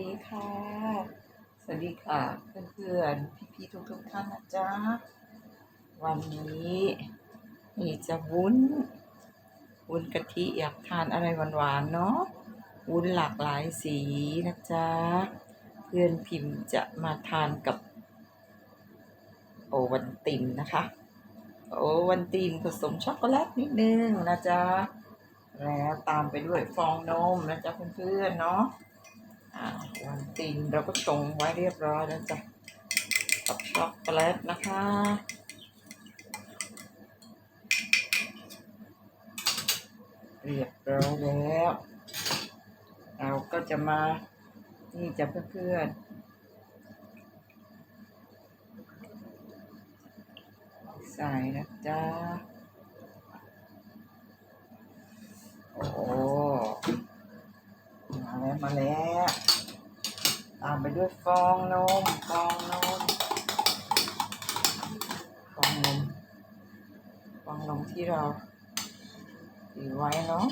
ดีค่ะ สวัสดีค่ะ เพื่อนๆ พี่ๆ ทุกๆ ท่านนะจ๊ะ วันนี้นี่จะวุ้น วุ้นกะทิอยากทานอะไรหวานๆ เนาะ วุ้นหลากหลายสีนะจ๊ะ เพื่อนพิมพ์จะมาทานกับ โอวันตินนะคะ โอวันตินผสมช็อกโกแลตนิดนึงนะจ๊ะแล้วตามไปด้วยฟองนมนะจ๊ะเพื่อนๆเนาะ อ่าวันตินเราก็ชงไว้เรียบร้อยแล้วจ้ะกับช็อกโกแลตนะคะเรียบร้อยแล้ว เราก็จะมา นี่จะเพื่อนๆใส่นะจ๊ะ โอ้ มาแล้วมาแล้ว ตามไปด้วยฟองนมฟองนมฟองนมฟองนมที่เราตีไว้เนาะ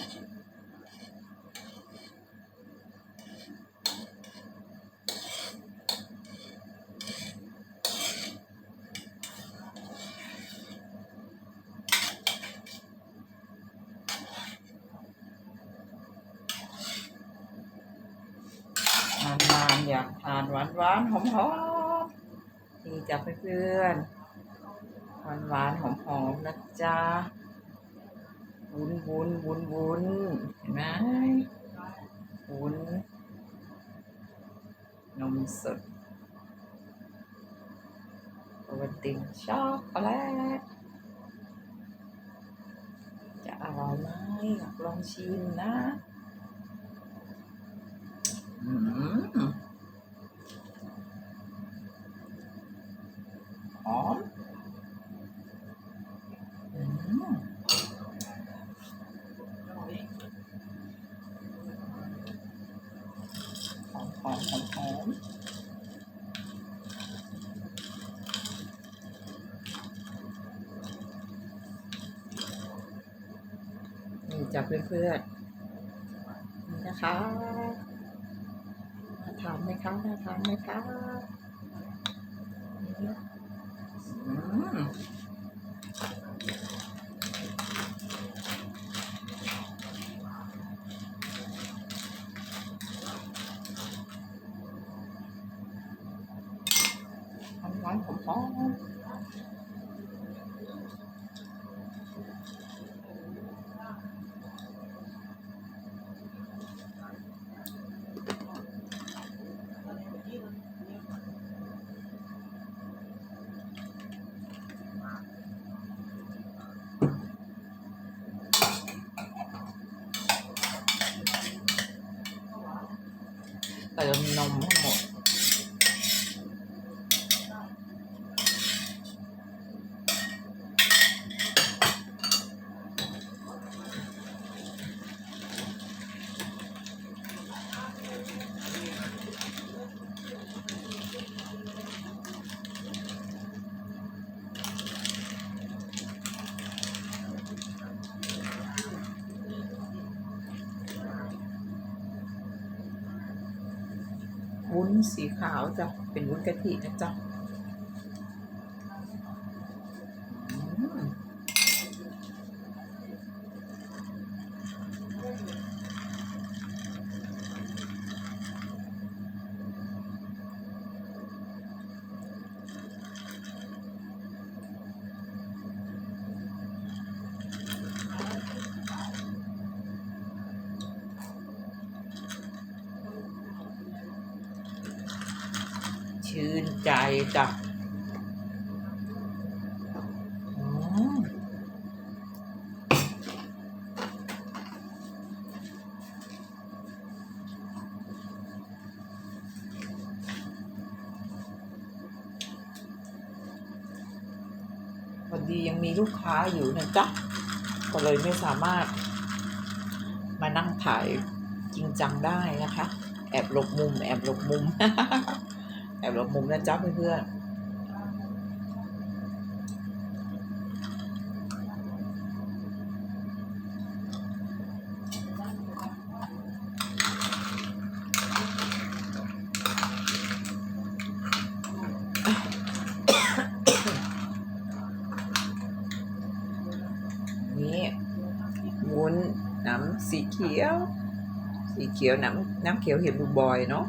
นานๆ อยากทานหวานหวานหอมหอมนี่จ้ะเพื่อนๆหวานหวานหอมหอมนะจ๊ะวุ้นวุ้นวุ้นวุ้นเห็นไหมวุ้นนมสดโอวัลตินช็อกโกแลตจะอร่อยไหมอยากลองชิมนะ หอมหอมหอมหอมนี่จ้ะเพื่อนๆนี่นะคะน่าทานไหมคะน่าทานไหมคะอืม หอมหวาน วุ้นสีขาวจ้ะเป็นวุ้นกะทินะจ๊ะ ชื่นใจจ้ะอืมพอดียังมีลูกค้าอยู่นะจ๊ะ ก็เลยไม่สามารถมานั่งถ่ายจริงจังได้นะคะ แอบหลบมุม แอบหลบมุม แอบลบมุมนะจ๊อบเพื่อนนี้น้ำสีเขียว สีเขียวน้ำน้ำเขียวเห็นบุบอยเนาะ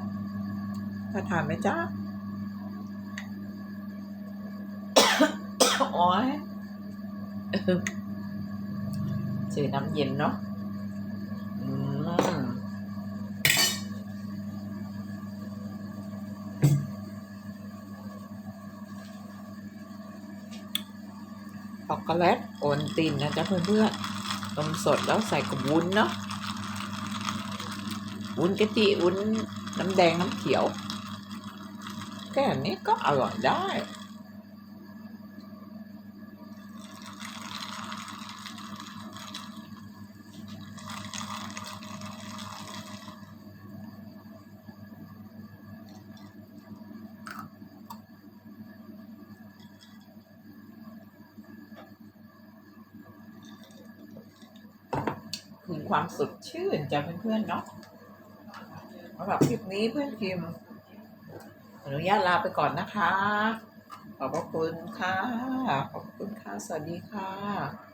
ถ้าทานไหมจ้า โอ้ยเจอน้ำเย็นเนาะอืมช็อกโกแลตโอนตินนะจ๊ะเพื่อนๆนมสดแล้วใส่กับวุ้นเนาะวุ้นกะทิวุ้นน้ำแดงน้ำเขียว แค่นี้ก็อร่อยได้ ความสดชื่นจากเพื่อนๆเนาะสำหรับคลิปนี้เพื่อนพิมพ์อนุญาตลาไปก่อนนะคะ ขอบพระคุณค่ะ ขอบคุณค่ะ สวัสดีค่ะ